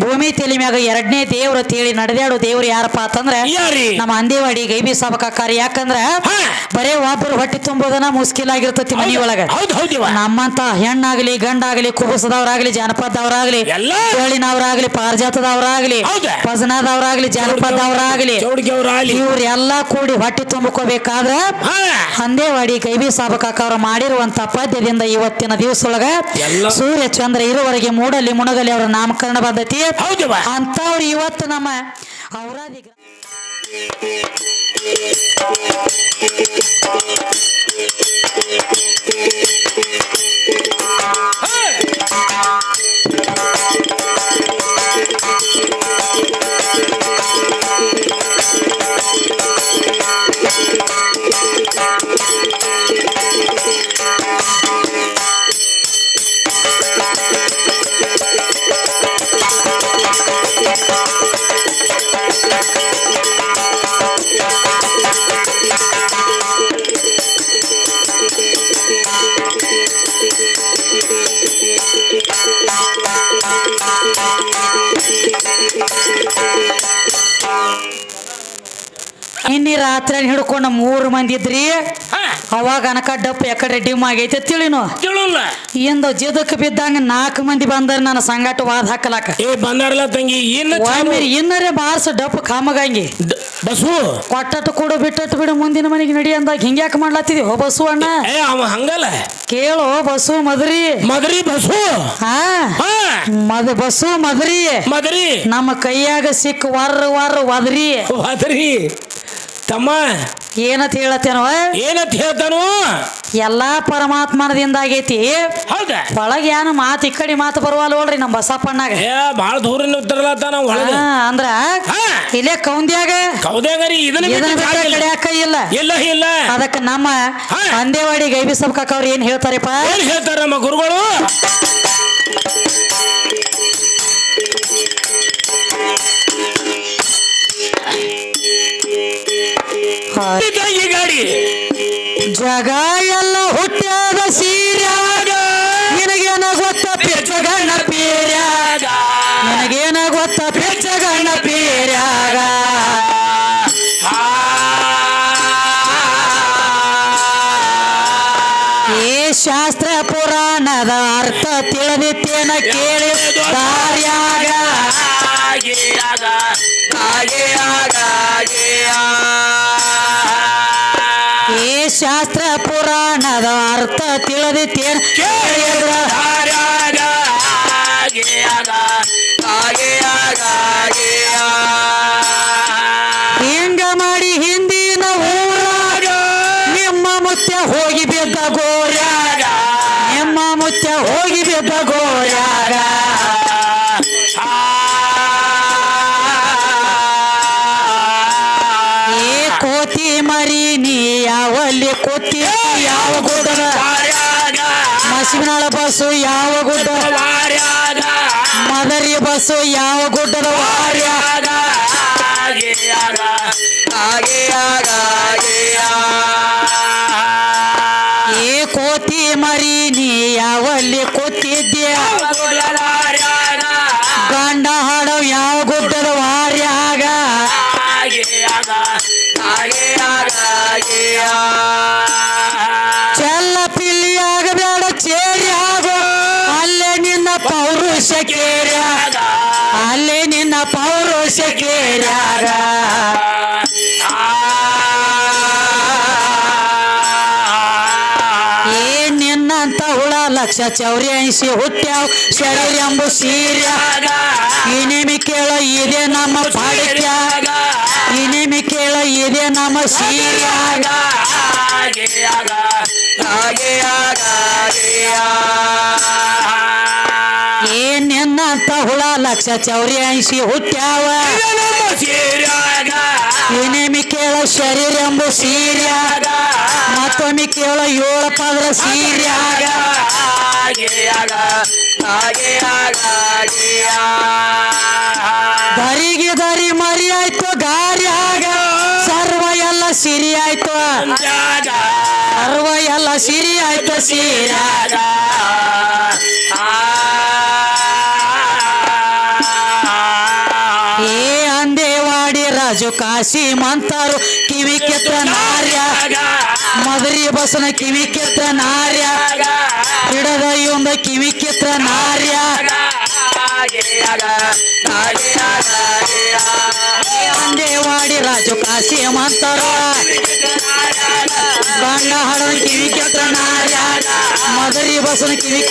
ಭೂಮಿ ತಲೆ ಮ್ಯಾಗ ಎರಡನೇ ದೇವ್ರ ತೇಳಿ ನಡೆದಾಡೋ ದೇವ್ರು ಯಾರಪ್ಪ ಅಂತಂದ್ರ ನಮ್ಮ ಅಂದೇವಾಡಿ ಗೈಬಿ ಸಾಬಕಾರಿ ಯಾಕಂದ್ರ ಬರೇ ಒಬ್ಬರು ಹೊಟ್ಟಿ ತುಂಬೋದನ ಮುಸ್ಕಿಲಾಗಿರ್ತತಿ ಮನಿ ಒಳಗ ಹೌದು ಹೌದಿವ ನಮ್ಮಂತ ಹೆಣ್ಣಾಗ್ಲಿ ಗಂಡಾಗ್ಲಿ ಕುಬಸದವ್ರಾಗ್ಲಿ ಜಾನಪದವ್ರಾಗ್ಲಿ ಎಲ್ಲ. ತೋಳಿನವ್ರಾಗ್ಲಿ ಪಾರಿಜಾತದವ್ರಾಗ್ಲಿ? ಭಜನದವ್ರಾಗ್ಲಿ ಜಾನಪದವ್ರಾಗ್ಲಿ ಆಲಿ ಇವ್ರೆಲ್ಲ ಕೂಡಿ ಹೊಟ್ಟಿ ತುಂಬಿಕೋಬೇಕಾದ್ರ ಅಂದೇವಾಡಿ ಗೈಬಿ ಸಾಬಕಾಕ ಅವ್ರ ಮಾಡಿರುವಂತ ಪದ್ಯದಿಂದ ಇವತ್ತಿನ ದಿವಸ ಒಳಗ ಸೂರ್ಯ ಚಂದ್ರ ಇರುವವರೆಗೆ ಮೂಡಲಿ ಮುಣಗಲಿ ಅವರ ನಾಮಕರಣ ಪದ್ಧತಿ ಹೌದಿವ ಅಂತವ್ರು ಇವತ್ತು ನಮ್ಮ ಔರಾದಿ ಗ್ರಾ- ನಿನ್ನೆ ರಾತ್ರಿ ಹಿಡ್ಕೊಂಡ ಮೂರು ಮಂದಿ ಇದ್ರಿ ಅವಾಗ ಅನಕ ಡಪ್ ಯಾಕಡೆ ಡಿಮ್ ಆಗೈತೆ ತಿಳಿನು ತಿಳುಲ್ಲ ಇಂದ ಜಿದಕ್ ಬಿದ್ದಂಗ ನಾಲ್ಕು ಮಂದಿ ಬಂದಾರ ನನ್ನ ಸಂಗಾಟ ವಾದ ಹಾಕಲಾಕ. ಏ ಬಂದಾರಲ್ಲ ತಂಗಿ ಒಮ್ಮೆ ಇನ್ನರೇ ಬಾರ್ಸ ಡಪ್ ಕಾಮಗಂಗಿ. ಬಸು. ಕೊಟ್ಟ ಕೊಡು ಬಿಟ್ಟಟ್ಟು ಬಿಡು ಮುಂದಿನ ಮನೆಗೆ ನಡಿ ಅಂದಾಗ ಹಿಂಗ್ಯಾಕ ಮಾಡ್ಲತ್ತಿದಿ? ಹೋ ಬಸು ಅಣ್ಣ. ಏ ಅವ ಹಂಗಲ್ಲ. ಕೇಳು ಬಸು ಮದ್ರಿ. ಮದ್ರಿ ಬಸು. ಹಾ. ಹಾ. ಮದ ಬಸ್ಸು ಮದ್ರಿ. ಮದರಿ. ನಮ್ಮ ಕೈಯಾಗ ಸಿಕ್ಕ ವರ್ ವರ್ ವದ್ರಿ. ಮದರಿ ತಮ್ಮ ಏನಂತ ಹೇಳತ್ತೇನೋ? ಏನಂತ ಹೇಳ್ತಾನು? ಎಲ್ಲಾ ಪರಮಾತ್ಮನದಿಂದ ಆಗೈತಿ ಹೌದಾ? ಒಳಗೆ ಏನು ಮಾತು ಈ ಕಡೆ ಮಾತು ಬರುವಲ್ಲ ನೋಡ್ರಿ ನಮ್ಮ ಬಸಪ್ಪಣ್ಣಾಗ. ಏ ಭಾಳ ದೂರ ಒಳಗ. ಅಂದ್ರ ಇಲ್ಲೇ ಕೌಂದ್ಯಾಗ. ಇದನ್ನ ಇದನ್ನ ಇಲ್ಲ. ಇಲ್ಲ ಇಲ್ಲ. ಅದಕ್ಕೆ ನಮ್ಮ. ಅಂದೇವಾಡಿ ಗೈಬಿ ಸಬ್ಕಾಕ ಅವ್ರು ಏನ್ ಹೇಳ್ತಾರಪ್ಪ? ಏನ್ ಹೇಳ್ತಾರ ನಮ್ಮ ಗುರುಗಳು? ತಂಗಿ ಗಾಡಿ. ಜಗ ಎಲ್ಲ ಹುಟ್ಟ್ಯಾದ ಸೀರ್ಯಾಗ. ನಿನಗೇನ ಗೊತ್ತ ಪೆಚ್ಚಗಣ್ಣ ಪೀರ್ಯಾಗ. ನಿನಗೇನ ಗೊತ್ತ ಪೆಚ್ಚಗಣ್ಣ ಪೀರ್ಯಾಗ. ಈ ಶಾಸ್ತ್ರ ಪುರಾಣದ ಅರ್ಥ ತಿಳಿದಿತ್ತೇನ ಕೇಳಿ. ಅರ್ಥ ತಿಳಿದಿತ್ತೇನ ಹಿಂಗ ಮಾಡಿ ಹಿಂದಿನ ಊರಾಗ? ನಿಮ್ಮ ಮುತ್ಯ ಹೋಗಿ ಬಿದ್ದ ಗೋರ್ಯಾಗ. ನಿಮ್ಮ ಮುತ್ಯ ಹೋಗಿ ಬಿದ್ದ ಗೋರ್ಯಾಗ. ಬಸ್ಸು ಯಾವ ಗುಡ್ಡ ಮದರಿ ಬಸ್ಸು ಯಾವ ಗುಡ್ಡದ ವಾರ್ಯ? ಏ ಕೋತಿ ಮರಿ ನೀ ಯಾವಲ್ಲಿ ಕೂತಿದ್ಯ ಗಂಡ ಹಾಡೋ ಯಾವ ಗುಡ್ಡದ ವಾರ್ಯಾಗ? ಲಕ್ಷ ಚೌರ್ಯಾಸಿ ಹುಟ್ಟ್ಯಾವ. ಶರೀರ ಎಂಬು ಸೀರ್ಯ ಇನಿಮಿ ಕೇಳ ಇದೇ ನಮ್ಮ ಪಾಡಿಕ್ಯಾಗ ಇನಿಮಿ ಕೇಳ ಇದೆ ನಮ್ಮ ಸೀರ್ಯಾಗ ಏ ನಿನ್ನಂತ ಹುಳ ಲಕ್ಷ ಚೌರ್ಯಾಸಿ ಹುಟ್ಟ್ಯಾವ. ಇನಿಮಿ ಕೇಳ ಶರೀರ ಎಂಬು ಸೀರ್ಯಾಗ ತಪ್ಪಾದ್ರ ಸೀರ್ಯಾಗ ಆಗ. ದರಿಗೆ ದರಿ ಮರಿ ಆಯ್ತು ಗಾರ್ಯಾಗ ಸರ್ವ ಎಲ್ಲ ಸಿರಿ ಆಯ್ತು. ಸರ್ವ ಎಲ್ಲ ಸಿರಿ ಆಯ್ತು ಸೀರ್ಯಾಗ ಏ ಅಂದೇವಾಡಿ ರಾಜು ಕಾಶಿ ಮಂತಾರು ಕಿವಿ ಕೆತ್ತ ನಾರ್ಯಾಗ ಮದರಿ ಬಸನ ಕಿವಿ ಕೆತ್ತ ನಾರ್ಯ. ಹಿಡದ ಇವಂದ ಕಿವಿ ಕೆತ್ತ ನಾರ್ಯ. ಅಂದೇವಾಡಿ ರಾಜು ಕಾಶಿ ಮಂತರ. ಗಂಡ ಹಡದ ಕಿವಿ ಕೆತ್ತ ನಾರ್ಯ. ಮದರಿ ಬಸನ ಕಿವಿ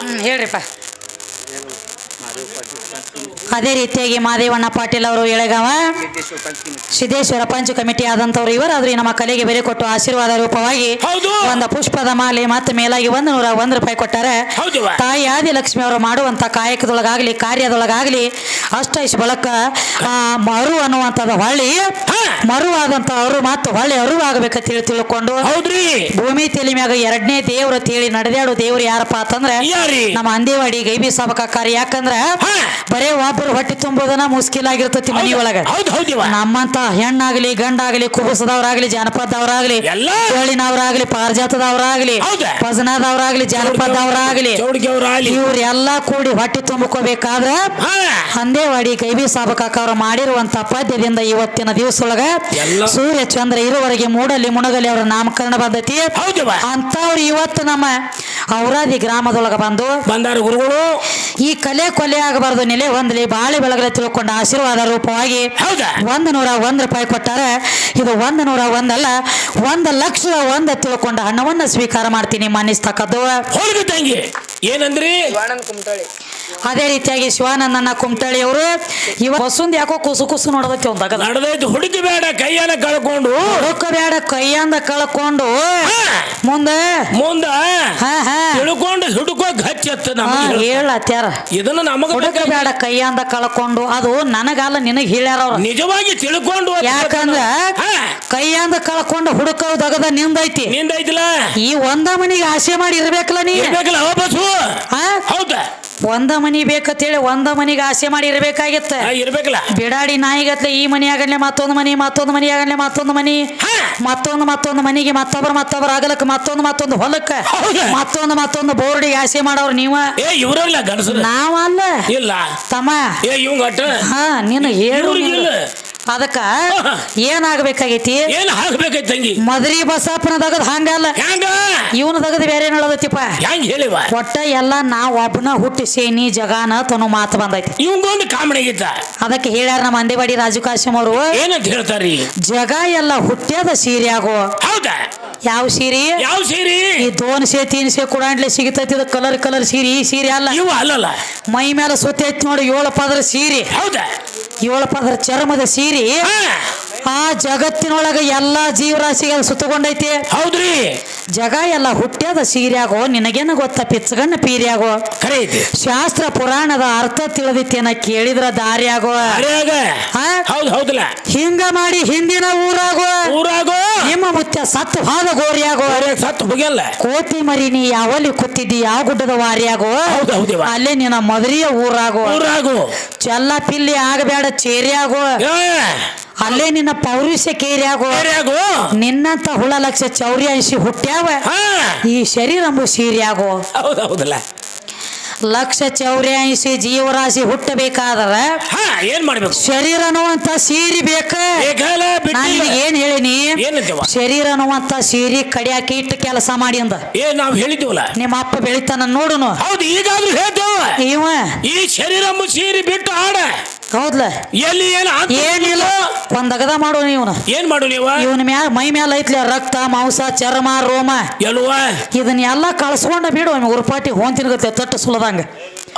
ಹ್ಮ್, ಹೇಳ್ರಿಪ್ಪ. ಅದೇ ರೀತಿಯಾಗಿ ಮಾದೇವಣ್ಣ ಪಾಟೀಲ್ ಅವರು ಎಳೆಗಾವ. ಸಿದ್ದೇಶ್ವರ ಪಂಚ ಕಮಿಟಿ ಆದಂತವ್ರು ಇವರಾದ್ರೂ ನಮ್ಮ ಕಲೆಗೆ ಬೆಲೆ ಕೊಟ್ಟು ಆಶೀರ್ವಾದ ರೂಪವಾಗಿ. ಒಂದು ಪುಷ್ಪದ ಮಾಲೆ ಮತ್ತೆ ಮೇಲಾಗಿ ಒಂದು ನೂರ ಒಂದು ರೂಪಾಯಿ ಕೊಟ್ಟಾರೆ. ತಾಯಿ ಆದಿ ಆದಿಲಕ್ಷ್ಮಿ ಅವರು ಮಾಡುವಂತ ಕಾಯಕದೊಳಗಾಗ್ಲಿ ಕಾರ್ಯದೊಳಗಾಗ್ಲಿ ಅಷ್ಟೈಶ್ ಬಳಕ ಆ ಮರು ಅನ್ನುವಂಥದ್ದು ಹೊಳ್ಳಿ. ಹಾ. ಮರು ಆದಂತ ಅವರು ಮತ್ತು ಹೊಳೆ ಅರುವಾಗಬೇಕಂತ ಹೇಳಿ ತಿಳ್ಕೊಂಡು ಹೌದ್ರಿ. ಭೂಮಿ ತಲೆ ಮ್ಯಾಗ ಎರಡನೇ ದೇವ್ರ ತೇಳಿ ನಡೆದಾಡೋ ದೇವ್ರು ಯಾರಪ್ಪ ಅಂತಂದ್ರೆ ನಮ್ಮ ಅಂದೇವಾಡಿ ಗೈಬಿ ಸಾಬಕಾರಿ ಯಾಕಂದ್ರ ಬರೇ ಒಬ್ಬರು ಹೊಟ್ಟೆ ತುಂಬೋದನ ಮುಸ್ಕಿಲಾಗಿರ್ತತಿ ಮನಿ ಒಳಗ ಹೌದು ಹೌದಿವ ನಮ್ಮಂತ ಹೆಣ್ಣಾಗ್ಲಿ ಗಂಡಾಗ್ಲಿ ಕುಬಸದವ್ರಾಗ್ಲಿ ಜಾನಪದವ್ರಾಗ್ಲಿ ಎಲ್ಲ. ಪಾರ್ಜಾತದವರಾಗ್ಲಿ? ಭಜನದವ್ರಾಗ್ಲಿ ಜಾನಪದವ್ರಾಗ್ಲಿ ಆಲಿ ಕೂಡಿ ಹೊಟ್ಟೆ ತುಂಬಿಕೋಬೇಕಾದ್ರ ಅಂದೇವಾಡಿ ಕೈಬಿ ಸಾಬಕಾಕ ಅವರು ಮಾಡಿರುವಂತ ಪದ್ಯದಿಂದ ಇವತ್ತಿನ ದಿವಸ ಎಲ್ಲ- ಸೂರ್ಯ ಚಂದ್ರ ಇರುವವರೆಗೆ ಮೂಡಲಿ ಮುಣಗಲಿ ಅವರ ನಾಮಕರಣ ಪದ್ಧತಿ ಅಂತ ಅಂತವ್ರು ಇವತ್ತು ನಮ್ಮ ಔರಾದಿ ಗ್ರಾಮದೊಳಗ ಬಂದು ಬಂದಾರ ಗುರುಗಳು. ಈ ಕಲೆ ಕೊಲೆ ಆಗಬಾರದು ನೆಲೆ ಹೊಂದಲಿ ಬಾಳೆ ಬೆಳಗಲೆ ತಿಳ್ಕೊಂಡ ಆಶೀರ್ವಾದ ರೂಪವಾಗಿ ಹೌದಾ? ಒಂದು ನೂರ ಒಂದು ರೂಪಾಯಿ ಕೊಟ್ಟಾರ. ಇದು ಒಂದ್ ನೂರ ಒಂದಲ್ಲ ಒಂದ್ ಲಕ್ಷ ಒಂದ ತಿಳ್ಕೊಂಡ ಹಣವನ್ನ ಸ್ವೀಕಾರ ಮಾಡ್ತೀನಿ ಮನಿಸ್ತಕ್ಕದ್ದು ಏನಂದ್ರಿ ತಂಗಿ. ಏನಂದ್ರಿ? ಅದೇ ರೀತಿಯಾಗಿ ಶಿವಾನಂದನ ಕುಮಟಳ್ಳಿ ಅವರು ಇವ ಹೊಸಂದ್ ಯಾಕೋ ಕುಸು ಕುಸು ನೋಡದಕ್ಕೆ ಒಂದಾಗ ನಡೆದೈತು ಹುಡುಕಿ ಬೇಡ ಕೈಯನ್ನ ಕಳ್ಕೊಂಡು. ಹುಡುಕ ಬೇಡ ಕೈಯಿಂದ ಕಳ್ಕೊಂಡು. ಮುಂದೆ? ಮುಂದ? ಹಾ ಹಾ. ತಿಳ್ಕೊಂಡು ಹಿಡ್ಕೋ ಗಚ್ಚತ್ತ ಹಾ ನಮಗೆ. ಹೇಳತ್ಯಾರ ಇದನ್ನ ನಮಗ ಹುಡುಕ ಬೇಡ ಕೈಯಿಂದ ಕಳ್ಕೊಂಡು. ಅದು ನನಗಲ್ಲ ನಿನಗೆ ಹೇಳ್ಯಾರ ಅವ್ರು. ನಿಜವಾಗಿ ತಿಳ್ಕೊಂಡು ಯಾಕಂದ್ರ ಕೈಯಂದ ಕಳ್ಕೊಂಡು ಹುಡುಕ ದಗದ ನಿಂದೈತಿ. ನಿಂದೈತಿಲ್ಲ? ಈ ಒಂದ ಮನಿಗೆ ಆಸೆ ಮಾಡಿ ಇರ್ಬೇಕಲ್ಲ ನೀ. ಇರ್ಬೇಕಲ್ಲ? ಹೌದಾ? ಒಂದ ಮನಿ ಬೇಕಂತೇಳಿ ಒಂದ ಮನಿಗೆ ಆಸೆ ಮಾಡಿ ಇರ್ಬೇಕಾಗಿತ್ತ. ಇರ್ಬೇಕಲ್ಲ. ಬಿಡಾಡಿ ನಾಯಿಗತ್ಲೆ ಈ ಮನಿ ಆಗಲ್ಲೇ ಮತ್ತೊಂದು ಮನಿ ಮತ್ತೊಂದು ಮನಿ ಆಗಲ್ಲೇ ಮತ್ತೊಂದು ಮನಿ. ಮತ್ತೊಂದು ಮತ್ತೊಂದು ಮನಿಗೆ ಮತ್ತೊಬ್ಬರ ಮತ್ತೊಬ್ರು ಆಗಲಕ್ಕ ಮತ್ತೊಂದು ಮತ್ತೊಂದು ಹೊಲಕ್ಕ? ಮತ್ತೊಂದು ಮತ್ತೊಂದು ಬೋರ್ಡಿಗೆ ಆಸೆ ಮಾಡೋರು ನೀವ. ನಾವಲ್ಲ. ಇಲ್ಲ. ತಮ್ಮ. ಹಾ ನೀನು ಹೇಳು. ಅದಕ್ಕ ಏನಾಗಬೇಕಾಗೈತಿ? ಏನ್ ಹಾಕ್ಬೇಕೈತ್ ತಂಗಿ? ಮದ್ರಿ ಬಸಪ್ಪನ ದಗದ್ ಹಂಗಲ್ಲ ಹೆಂಗ? ಇವನ ದಗದ್ ಬೇರೆ ನೋಡದತ್ತಿಪ್ಪ. ಹೆಂಗ್ ಹೇಳಿವ? ಒಟ್ಟ ಎಲ್ಲ ನಾವ್ ಒಬ್ಬನ ಹುಟ್ಟಿಸೇನಿ ಜಗಾನ ತನು ಮಾತು ಬಂದೈತಿ. ಇವಂಗೊಂದು ಕಾಮಣಿ ಆಗಿತ್ತ? ಅದಕ್ಕೆ ಹೇಳ್ಯಾರ ನಮ್ಮ ಅಂದೇವಾಡಿ ರಾಜು ಕಾಶ್ಯಮ್ ಅವರು. ಏನಂತ ಹೇಳ್ತಾರಿ? ಜಗ ಎಲ್ಲ ಹುಟ್ಟ್ಯದ ಸೀರೆ ಆಗೋ. ಹೌದಾ? ಯಾವ ಸೀರೆ? ಯಾವ ಸೀರಿ? ಈ ದೋನ್ ಸೇ ತೀನ್ ಸೇ ಕುಡಾಂಡ್ಲೆ ಸಿಗತೈತಿ. ಕಲರ್ ಕಲರ್ ಸೀರೆ ಈ ಸೀರೆ ಅಲ್ಲ. ಇವ ಅಲ್ಲಲ್ಲ. ಮೈ ಮೇಲೆ ಸುತ್ತೈತಿ ನೋಡಿ ಏಳು ಪದರ ಸೀರೆ. ಹೌದಾ? ಏಳು ಪದರ ಚರ್ಮದ ಸೀರೆ ಆ ಜಗತ್ತಿನೊಳಗ ಎಲ್ಲಾ ಜೀವರಾಶಿಗಳು ಸುತ್ತಕೊಂಡೈತಿ. ಹೌದ್ರಿ. ಜಗ ಎಲ್ಲ ಹುಟ್ಟ್ಯದ ಸೀರ್ಯಾಗೋ ನಿನಗೇನು ಗೊತ್ತ ಪಿಚ್ಚಗಣ್ಣ ಪೀರ್ಯಾಗೋ? ಐತಿ ಶಾಸ್ತ್ರ ಪುರಾಣದ ಅರ್ಥ ತಿಳಿದಿತ್ತೇನ ಕೇಳಿದ್ರ ದಾರಿಯಾಗೋ? ಆಗೋ ಹಾ? ಹೌದ್ ಹೌದಲ್ಲ. ಹಿಂಗ ಮಾಡಿ ಹಿಂದಿನ ಊರಾಗೋ? ಊರಾಗೋ? ನಿಮ್ಮ ಮುತ್ಯ ಸತ್ತು ಹಾದ ಗೋರಿಯಾಗೋ? ಅರೆ ಸತ್ತು ಹೋಗ್ಯಲ್ಲ ಕೋತಿ ಮರಿ ನೀ ಯಾವಲ್ಲಿ ಕೂತಿದ್ದಿ ಯಾವ ಗುಡ್ಡದ ವಾರಿಯಾಗೋ? ಹೌದು ಹೌದಿವ. ಅಲ್ಲೇ ನಿನ್ನ ಮದರಿಯ ಊರಾಗೋ. ಊರಾಗೋ. ಚೆಲ್ಲ ಪಿಲ್ಲಿ ಆಗಬೇಡ ಚೇರಿಯಾಗೋ. ಏ, ಅಲ್ಲೇ ನಿನ್ನ ಪೌರುಷ ಕೇರಿಯಾಗೋ. ಅರ್ಯಾಗೋ ನಿನ್ನಂತ ಹುಳ ಲಕ್ಷ ಚೌರಿ ಇಸಿ ಹುಟ್ಟ್ಯಾವ ಹಾ. ಈ ಶರೀರಂಬು ಸೀರ್ಯಾಗೋ. ಹೌದು ಹೌದಲ್ಲ. ಲಕ್ಷ ಚೌರ್ಯಾಯಿಸಿ ಜೀವರಾಶಿ ಹುಟ್ಟಬೇಕಾದ್ರ ಹಾ ಏನ್ ಮಾಡ್ಬೇಕು? ಶರೀರ ಅನ್ನುವಂತ ಸೀರಿ ಬೇಕ? ಬೇಕಲ್ಲ ನಾ ಬಿಟ್ಟಿಲ್ಲ ನಿನಗೆ ಏನ್ ಹೇಳಿನಿ? ಏನಂತೀವ? ಶರೀರ ಅನ್ನುವಂತ ಸೀರಿ ಕಡಿಯಾಕಿ ಇಟ್ಟು ಕೆಲಸ ಮಾಡಿ ಅಂದ. ಏ ನಾವ್ ಹೇಳಿದ್ದೀವಲ್ಲ ನಿಮ್ಮ ಅಪ್ಪ ಬೆಳಿತಾನ ನೋಡುನು. ಹೌದು ಈಗಾದ್ರೂ ಹೇಳ್ತೇವ. ಇವ ಈ ಶರೀರ ಸೀರಿ ಬಿಟ್ಟು ಆಡ ಹೌದ್ಲ? ಎಲ್ಲಿ ಏನ ಏನಿಲ್ಲ ಒಂದ್ ಅಗದ ಮಾಡು ನೀವು ಏನ್ ಮಾಡು ನೀವು? ಇವನ್ ಮ್ಯಾಲ ಮೈ ಮ್ಯಾಲ ಐತ್ಲಿ ರಕ್ತ ಮಾಂಸ ಚರ್ಮ ರೋಮ. ಎಲ್ವ ಇದನ್ನೆಲ್ಲ ಕಳ್ಸ್ಕೊಂಡ ಬಿಡು ಉರುಪಾಟಿ ಹೋಂತಿನ್ಗತ್ತೆ ತಟ್ಟ ಸುಲದಂಗ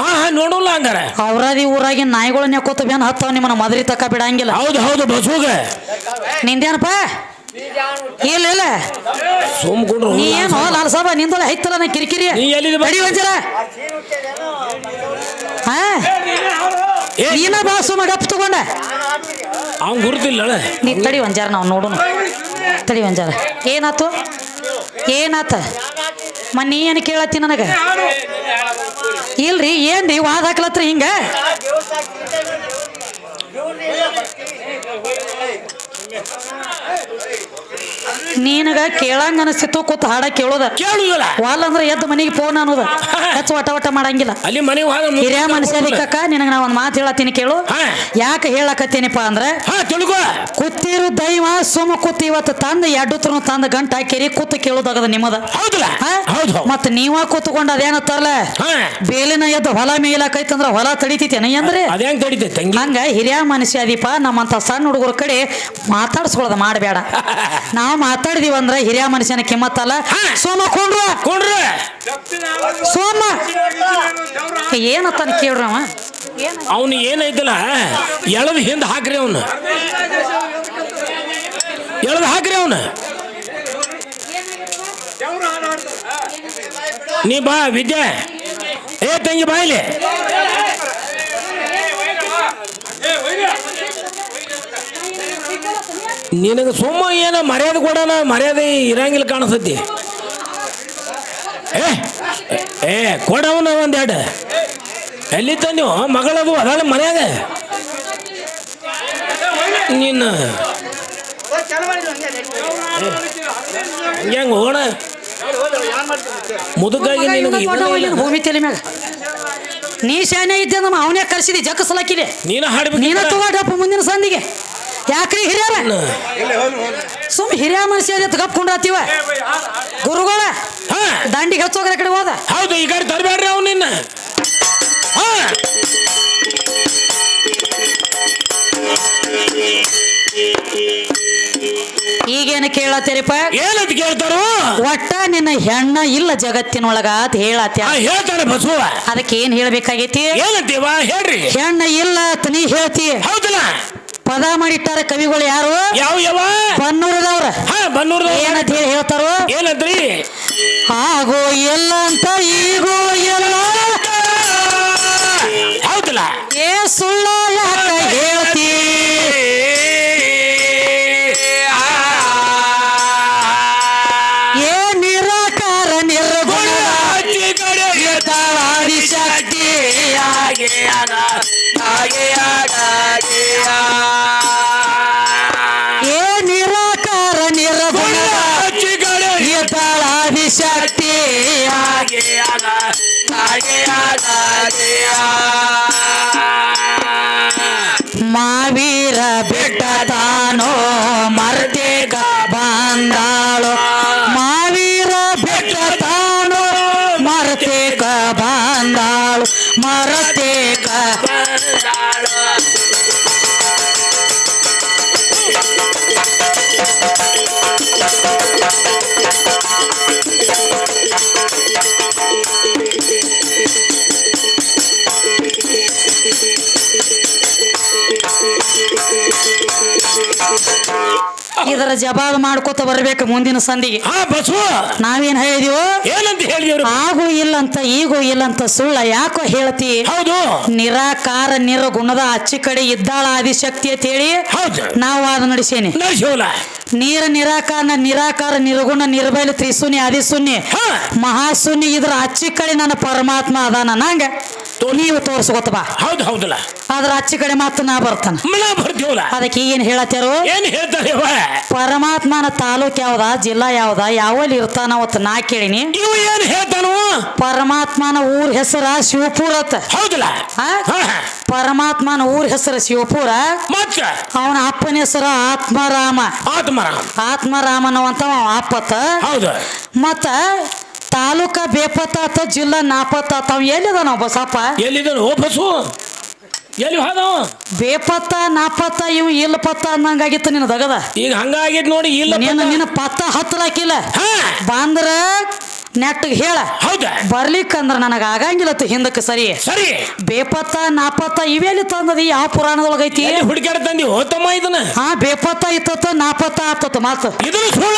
ಆ ನೋಡೋಲ್ಲ ಹಂಗಾರ. ಅವ್ರಾದಿ ಊರಾಗಿನ ನಾಯಿಗಳು ನೆಕ್ಕೋತ ಬೇನ್ ಹತ್ತವ ನಿಮ್ಮನ್ನ ಮದ್ರಿ ತಕ್ಕ ಬಿಡಂಗಿಲ್ಲ. ಹೌದು ಹೌದು ಬಸೂಗ. ನಿಂದೇನಪ್ಪ? ಇಲ್ಲ ಇಲ್ಲ. ಸುಮ್ಕೊಂಡ್ರು ನೀ ಏನು ಲಾಲ್ ಸಾಬ ನಿಂದಲ್ಲ ಹೈತಲ್ಲ ನಾ ಕಿರಿಕಿರಿ. ಬಡಿ ಒಂಚರ ಹಾ ನೀನ ಬಾಸು ಡಪ್ ತಗೊಂಡ. ಅವ್ನು ಗುರುತಿಲ್ಲ ನೀ ತಡಿ ಒಂಜಾರ ನಾವು ನೋಡೋಣ. ತಡಿ ಒಂಜಾರ. ಏನಾತು? ಏನಾತ? ಮ ಏನು ಕೇಳತ್ತಿ ನನಗೆ? ಇಲ್ರಿ ಏನ್ರಿ ವಾದ ಹಾಕ್ಲತ್ರಿ ಹಿಂಗ? ನೀನಗ ಕೇಳಂಗ ಅನಿಸ್ತಿತ್ತು ಕೂತ್ ಹಾಡ ಕೇಳೋದ. ಕೇಳುದಿಲ್ಲ. ವಾಲ್ ಅಂದ್ರೆ ಎದ್ದು ಮನೆಗೆ ಫೋನ್ ಅನ್ನೋದ. ಹೆಚ್ಚು ವಟ ವಟ ಮಾಡಂಗಿಲ್ಲ. ಅಲ್ಲಿ ಮನೆ ಹಿರಿಯ ಮನುಷ್ಯ ಕಕ್ಕ ನಿನಗ ನಾ ಒಂದ್ ಮಾತು ಹೇಳತ್ತೀನಿ ಕೇಳು. ಯಾಕೆ ಹೇಳಕತ್ತೀನಿಪ್ಪ ಅಂದ್ರೆ ತಿಳ್ಕೊ. ಕೂತಿರು ದೈವ ಸುಮ್ಮ ಕೂತ್ ಇವತ್ತು ತಂದ ತರ ತಂದ ಗಂಟ ಹಾಕಿರಿ ಕೂತ್ ಕೇಳೋದಾಗದ ನಿಮ್ಮದ. ಹೌದಲ್ಲ. ಹಾ? ಹೌದು ಮತ್ ನೀವ ಕೂತ್ಕೊಂಡು ಅದೇನ ಹಾ. ಬೇಲಿನ ಎದ್ದು ಹೊಲ ಮೇಲಕೈತಂದ್ರ ಹೊಲ ತಡಿತೈತೇನ ಅಂದ್ರೆ ಹಂಗ ಹಿರಿಯ ಮನುಷ್ಯ ಅದೀಪ ನಮ್ಮಂತ ಸಣ್ಣ ಹುಡುಗರ ಕಡೆ ಮಾತಾಡ್ಸ್ಕೊಳದ ಮಾಡಬೇಡ. ನಾವು ಮಾತಾಡಿದೀವಿ ಅಂದ್ರೆ ಹಿರಿಯ ಮನುಷ್ಯನ ಕಿಮ್ಮತ್ತಲ್ಲ? ಸೋಮ ಕೊಂಡ್ರ. ಕೊಂಡ್ರ. ಸೋಮ. ಏನತ್ತಾನ ಕೇಳ್ರವ ಅವನು ಏನೈತಲ್ಲ ಎಳದ್ ಹಿಂದೆ ಹಾಕ್ರಿ ಅವನು. ಎಳದ್ ಹಾಕ್ರಿ ಅವನು. ನೀ ಬಾ ವಿದ್ಯಾ. ಏ ತಂಗಿ ಬಾಯಿಲಿ ನಿನಗೆ ಸುಮ್ಮ ಏನ ಮರ್ಯಾದೆ ಕೊಡೋಣ ಮರ್ಯಾದೆ ಇರಂಗಿಲ್ಲ ಕಾಣಿಸ್ತೈತಿ. ಏ ಏ ಕೊಡವನ ಒಂದೆರಡು ಎಲ್ಲಿ ನೀವು? ಮಗಳದು ಅದಾಳ ಮನ್ಯಾಗ? ನಿನ್ನ. ಹೆಂಗ ಹೋಗೋಣ. ಮುದುಕಾಗಿ ನಿನಗೆ. ಭೂಮಿ ತಲೆ ಮ್ಯಾಗ. ನೀ ಶಾನೆ ಇದ್ದೆ ನಮ್ಮ ಅವನೇ ಕರ್ಸಿದಿ ಜಕ್ಕಸಲಾಕಿದೆ ನೀನು ಹಾಡ್ಬೇಕು ನೀನ ತಗೋಡಪ್ಪ ಮುಂದಿನ ಸಂದಿಗೆ. ಯಾಕ್ರಿ ಹಿರಿಯರ? ಸುಮ್ ಹಿರಿಯ ಮನುಷ್ಯ ಅದೇ ತಗಪ್ಕೊಂಡಾತೀವ ಗುರುಗಳ ಹಾ. ದಾಂಡಿಗೆ ಹಚ್ಚೋಗ್ರ ಕಡೆ ಹೋದ. ಹೌದು ಈ ಕಡೆ ತರಬೇಡ್ರಿ ಅವ್ನು ನಿನ್ನ. ಈಗೇನು ಕೇಳತ್ತೀರಿಪ್ಪ? ಏನಂತ ಕೇಳ್ತಾರು? ಒಟ್ಟ ನಿನ್ನ ಹೆಣ್ಣ ಇಲ್ಲ ಜಗತ್ತಿನೊಳಗ ಅಂತ ಹೇಳತ್ಯ. ಹೇಳ್ತಾರೆ ಬಸವ. ಅದಕ್ಕೆ ಏನ್ ಹೇಳ್ಬೇಕಾಗೈತಿ? ಏನಂತೀವ? ಹೇಳ್ರಿ. ಹೆಣ್ಣ ಇಲ್ಲ ಅಂತ ನೀ ಹೇಳ್ತಿ. ಹೌದಲ್ಲ. ಪದ ಮಾಡಿಟ್ಟಾರ ಕವಿಗಳು ಯಾರು? ಯಾವ ಯಾವ? ಬನ್ನೂರದವ್ರ. ಹಾ ಬನ್ನೂರ್ದ ಏನಂತ ಹೇಳಿ ಹೇಳ್ತಾರೋ? ಏನಂತ್ರಿ ಆಗೋ ಎಲ್ಲ ಅಂತ ಈಗೋ ಎಲ್ಲ ಹೌದಲ್ಲ? ಏ ಸುಳ್ಳ ಯಾಕ ಹೇಳ್ತಿ Thank you. ಇದರ ಜವಾಬ್ ಮಾಡ್ಕೋತ ಬರ್ಬೇಕು ಮುಂದಿನ ಸಂದಿಗೆ. ಹಾ ಬಸವ. ನಾವೇನ್ ಹೇಳಿದೀವೋ? ಏನಂತ ಹೇಳಿದ್ರು ಆಗೂ ಇಲ್ಲಂತ ಈಗೂ ಇಲ್ಲಂತ ಸುಳ್ಳ ಯಾಕೋ ಹೇಳ್ತಿ? ಹೌದು. ನಿರಾಕಾರ ನಿರ್ಗುಣದ ಅಚ್ಚಿ ಕಡೆ ಇದ್ದಾಳ ಆದಿಶಕ್ತಿ ಅಂತ ಹೇಳಿ ಹೌದು. ನಾವು ವಾದ ನಡೆಸೇನೆ ನೀರ ನಿರಾಕಾರ ನಿರಾಕಾರ ನಿರ್ಗುಣ ನಿರ್ಬಲ ತ್ರಿಶೂನ್ಯ ಆದಿಶೂನ್ಯ ಹಾ. ಮಹಾಶೂನ್ಯ ಇದ್ರ ಅಚ್ಚಿ ಕಡೆ ನನ್ನ ಪರಮಾತ್ಮ ಅದಾನ ನಂಗ. ನೀವು ತೋರ್ಸ್ಕೊತ ಬಾ ಹೌದು ಹೌದಲ್ಲ. ಆದ್ರೆ ಅಚ್ಚಿ ಕಡೆ ಮಾತ್ರ ನಾ ಬರ್ತಾನ. ಮಳ ಬರ್ತೀವಲ್ಲ ಅದಕ್ಕೆ ಏನ್ ಹೇಳತ್ತಾರು ಏನ್ ಹೇಳ್ತಾರೆ ಪರಮಾತ್ಮನ ತಾಲೂಕ್ ಯಾವ್ದ ಜಿಲ್ಲಾ ಯಾವ್ದ ಯಾವಲ್ಲಿ ಇರ್ತಾನ ಅವತ್ತು ನಾ ಕೇಳಿನಿ. ಇವು ಏನ್ ಹೇಳ್ತಾನು? ಪರಮಾತ್ಮನ ಊರ್ ಹೆಸರ ಶಿವಪುರ ಅತ್ತ. ಹೌದಲ್ಲ. ಪರಮಾತ್ಮನ ಊರ್ ಹೆಸರು ಶಿವಪುರ. ಮತ್ತ? ಅವನ ಅಪ್ಪನ ಹೆಸರು ಆತ್ಮರಾಮ. ಆತ್ಮರಾಮ. ಆತ್ಮರಾಮನವಂತ ಅಪ್ಪತ್ತ. ಹೌದು. ಮತ್ತ ತಾಲೂಕ ಬೇಪತ್ತ ಆತ ಜಿಲ್ಲಾ ನಾಪತ್ತ ಅವ ಎಲ್ಲಿದ ನಾವು ಬಸಪ್ಪ? ಎಲ್ಲಿದ್ದಾನು ಓ ಎಲ್ಲಿ ಹೋದವ? ಬೇಪತ್ತ ನಾಪತ್ತ ಇವ್ ಇಲ್ಲ ಪತ್ತ ಅನ್ನಂಗಾಗಿತ್ತು ನಿನ್ನ ದಗದ. ಈಗ ಹಂಗಾಗಿದ್ ನೋಡಿ ಇಲ್ಲ ನೀನು ನಿನ್ನ ಪತ್ತ ಹತ್ತಲಾಕಿಲ್ಲ. ಹಾ. ಬಂದ್ರ ನೆಟ್ಟಗೆ ಹೇಳ. ಹೌದಾ? ಬರ್ಲಿಕ್ಕಂದ್ರ ನನಗೆ ಆಗಂಗಿಲ್ಲ ಹಿಂದಕ್ಕೆ ಸರಿ. ಸರಿ. ಬೇಪತ್ತ ನಾಪತ್ತ ಇವೆಲ್ಲಿ ತಂದದಿ? ಯಾವ ಪುರಾಣದೊಳಗೈತಿ ಎಲ್ಲಿ ಹುಡುಕ್ಯಾಡ ತಂದಿ? ಹೋತಮ್ಮ ಇದನ್ನ. ಹಾ ಬೇಪತ್ತ ಇತ್ತ ನಾಪತ್ತ ಆತ ಮಾತು. ಇದನ್ನು ಸುಳ್ಳ.